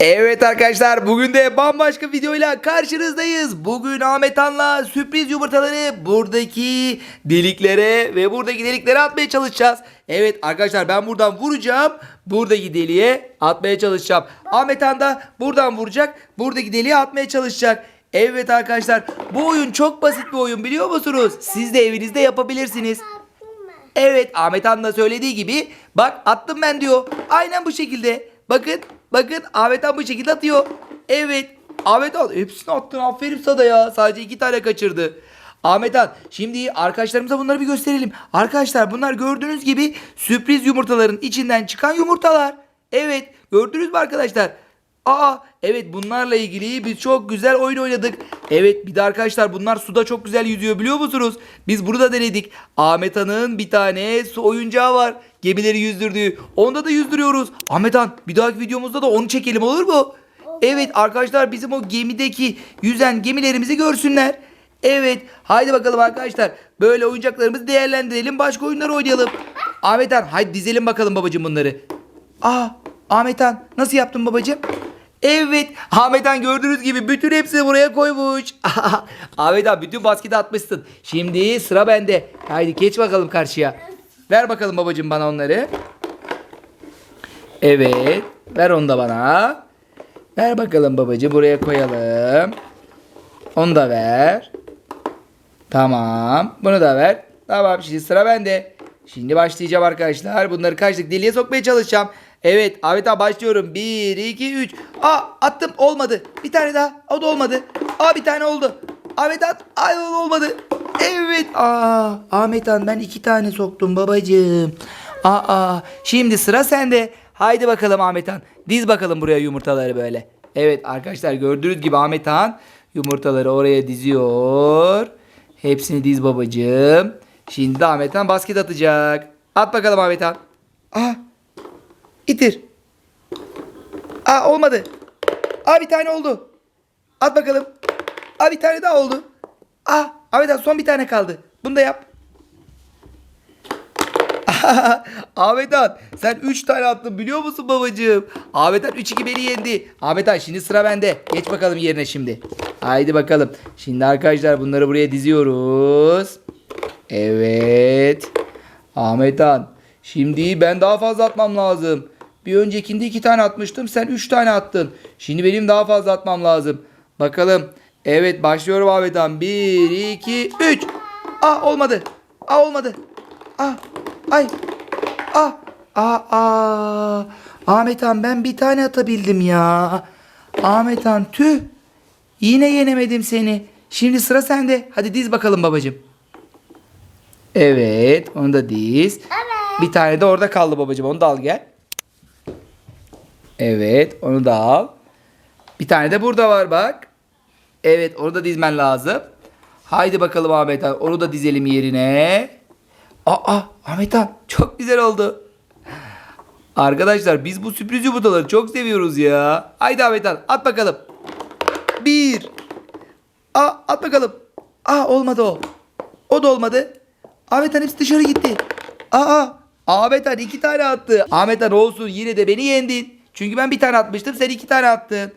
Evet arkadaşlar bugün de bambaşka videoyla karşınızdayız. Bugün Ahmet Han'la sürpriz yumurtaları buradaki deliklere ve buradaki deliklere atmaya çalışacağız. Evet arkadaşlar ben buradan vuracağım. Buradaki deliğe atmaya çalışacağım. Ahmet Han da buradan vuracak. Buradaki deliğe atmaya çalışacak. Evet arkadaşlar bu oyun çok basit bir oyun biliyor musunuz? Siz de evinizde yapabilirsiniz. Evet Ahmet Han da söylediği gibi bak attım ben diyor. Aynen bu şekilde. Bakın bakın Ahmet Han bu şekilde atıyor. Evet Ahmet Han hepsini attın aferin sana ya. Sadece iki tane kaçırdı. Ahmet Han şimdi arkadaşlarımıza bunları bir gösterelim. Arkadaşlar bunlar gördüğünüz gibi sürpriz yumurtaların içinden çıkan yumurtalar. Evet gördünüz mü arkadaşlar? Aa evet bunlarla ilgili biz çok güzel oyun oynadık. Evet bir de arkadaşlar bunlar suda çok güzel yüzüyor biliyor musunuz? Biz burada denedik. Ahmet Han'ın bir tane su oyuncağı var. Gemileri yüzdürdüğü. Onda da yüzdürüyoruz. Ahmet Han bir dahaki videomuzda da onu çekelim olur mu? Evet arkadaşlar bizim o gemideki yüzen gemilerimizi görsünler. Evet haydi bakalım arkadaşlar. Böyle oyuncaklarımızı değerlendirelim. Başka oyunlar oynayalım. Ahmet Han haydi dizelim bakalım babacığım bunları. Aa Ahmet Han nasıl yaptın babacığım? Evet Ahmet Han gördüğünüz gibi bütün hepsini buraya koymuş. Ahmet Han bütün basketi atmışsın. Şimdi sıra bende. Haydi geç bakalım karşıya. Ver bakalım babacığım bana onları. Evet. Ver onu da bana. Ver bakalım babacığım buraya koyalım. Onu da ver. Tamam. Bunu da ver. Tamam şimdi sıra bende. Şimdi başlayacağım arkadaşlar. Bunları kaçlık deliğe sokmaya çalışacağım. Evet Ahmet abi başlıyorum. 1, 2, 3. Aa attım olmadı. Bir tane daha. O da olmadı. Aa bir tane oldu. Ahmet at. Ay olmadı. Evet. Aa Ahmet Han ben iki tane soktum babacığım. Aa şimdi sıra sende. Haydi bakalım Ahmet Han. Diz bakalım buraya yumurtaları böyle. Evet arkadaşlar gördüğünüz gibi Ahmet Han yumurtaları oraya diziyor. Hepsini diz babacığım. Şimdi Ahmet Han basket atacak. At bakalım Ahmet Han. Aa İtir. Aa olmadı. Aa bir tane oldu. At bakalım. Aa bir tane daha oldu. Aa Ahmet Han son bir tane kaldı. Bunu da yap. Ahmet Han sen 3 tane attın biliyor musun babacığım? Ahmet Han 3-2 beni yendi. Ahmet Han şimdi sıra bende. Geç bakalım yerine şimdi. Haydi bakalım. Şimdi arkadaşlar bunları buraya diziyoruz. Evet. Ahmet Han. Şimdi ben daha fazla atmam lazım. Bir öncekinde iki tane atmıştım. Sen üç tane attın. Şimdi benim daha fazla atmam lazım. Bakalım. Evet başlıyorum Ahmet Han. Bir, iki, üç. Ah olmadı. Ah olmadı. Ah. Ay. Ah. Ah. Ah. Ahmet Han ben bir tane atabildim ya. Ahmet Han tüh. Yine yenemedim seni. Şimdi sıra sende. Hadi diz bakalım babacığım. Evet, onu da diz. Bir tane de orada kaldı babacığım. Onu da al gel. Evet, onu da al. Bir tane de burada var bak. Evet, onu da dizmen lazım. Haydi bakalım Ahmet Han. Onu da dizelim yerine. Aa, Ahmet Han çok güzel oldu. Arkadaşlar biz bu sürpriz yumurtaları çok seviyoruz ya. Haydi Ahmet Han at bakalım. Bir. Aa, at bakalım. Aa olmadı o. O da olmadı. Ahmet Han hepsi dışarı gitti. Aa Ahmet Han iki tane attı. Ahmet Han olsun yine de beni yendin. Çünkü ben bir tane atmıştım sen iki tane attın.